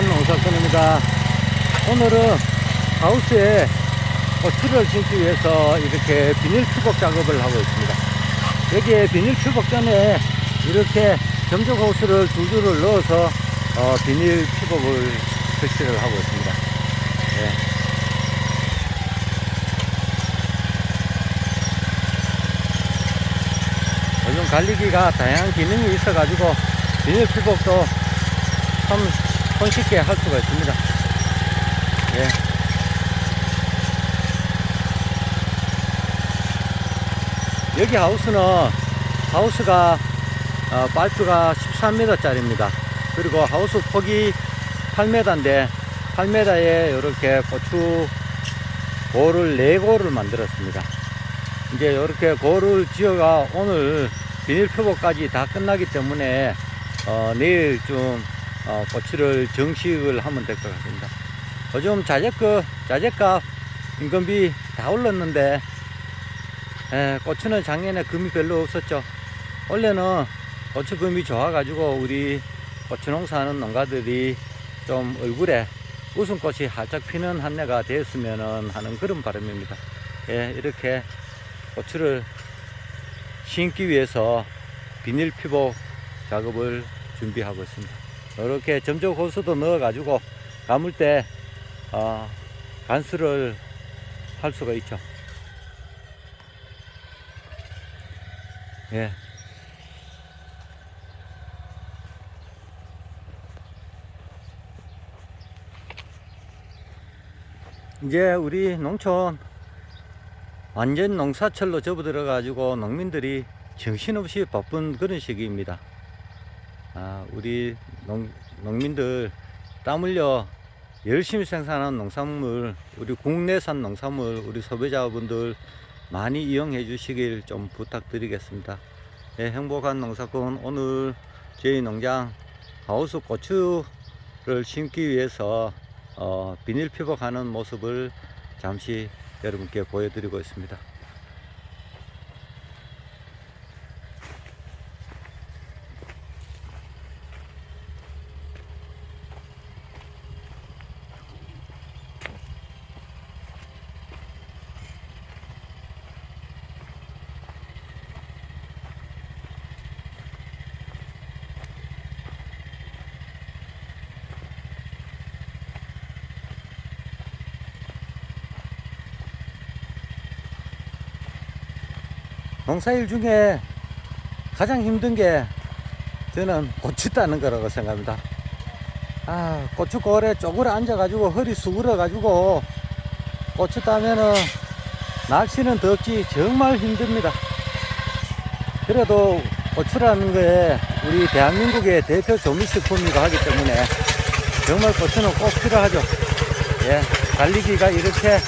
행복한 농사꾼입니다. 오늘은 하우스에 고추를 심기 위해서 이렇게 비닐 추복 작업을 하고 있습니다. 여기에 비닐 추복 전에 이렇게 점적 호스를 두 줄을 넣어서 어, 비닐 추복을 설치를 하고 있습니다. 예. 요즘 관리기가 다양한 기능이 있어가지고 비닐 추복도 참 손쉽게 할 수가 있습니다. 예. 여기 하우스는 하우스가 어, 파이프가 13m 짜리입니다. 그리고 하우스 폭이 8m인데 8m에 이렇게 고추 고를 4고를 만들었습니다. 이제 이렇게 고를 지어가 오늘 비닐 표고까지 다 끝나기 때문에 어, 내일쯤 어, 고추를 정식을 하면 될 것 같습니다. 요즘 자재값, 자재값, 인건비 다 올랐는데 에, 고추는 작년에 금이 별로 없었죠. 원래는 고추 금이 좋아가지고 우리 고추 농사하는 농가들이 좀 얼굴에 웃음꽃이 활짝 피는 한 해가 되었으면 하는 그런 바람입니다. 예, 이렇게 고추를 심기 위해서 비닐 피복 작업을 준비하고 있습니다. 이렇게 점적 호수도 넣어가지고 감을 때 어, 간수를 할 수가 있죠. 예. 이제 우리 농촌 완전 농사철로 접어들어 가지고 농민들이 정신없이 바쁜 그런 시기입니다. 아, 우리 농, 농민들 땀 흘려 열심히 생산한 농산물, 우리 국내산 농산물, 우리 소비자분들 많이 이용해 주시길 좀 부탁드리겠습니다. 예, 행복한 농사꾼 오늘 저희 농장 하우스 고추를 심기 위해서 어, 비닐 피복하는 모습을 잠시 여러분께 보여드리고 있습니다. 농사일 중에 가장 힘든 게 저는 고추 따는 거라고 생각합니다. 아, 고추골에 쪼그려 앉아가지고 허리 수그러가지고 고추 따면은 날씨는 덥지 정말 힘듭니다. 그래도 고추라는 거에 우리 대한민국의 대표 조미식품이고 하기 때문에 정말 고추는 꼭 필요하죠. 예, 달리기가 이렇게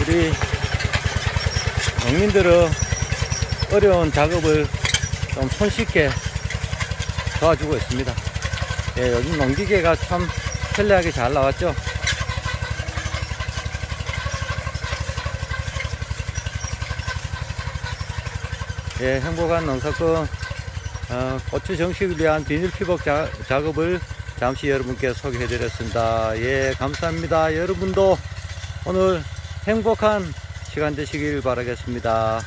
우리 농민들은 어려운 작업을 좀 손쉽게 도와주고 있습니다. 예, 요즘 농기계가 참 편리하게 잘 나왔죠. 예, 행복한 농사꾼 어, 고추 정식을 위한 비닐 피복 자, 작업을 잠시 여러분께 소개해 드렸습니다. 예, 감사합니다. 여러분도 오늘 행복한 시간 되시길 바라겠습니다.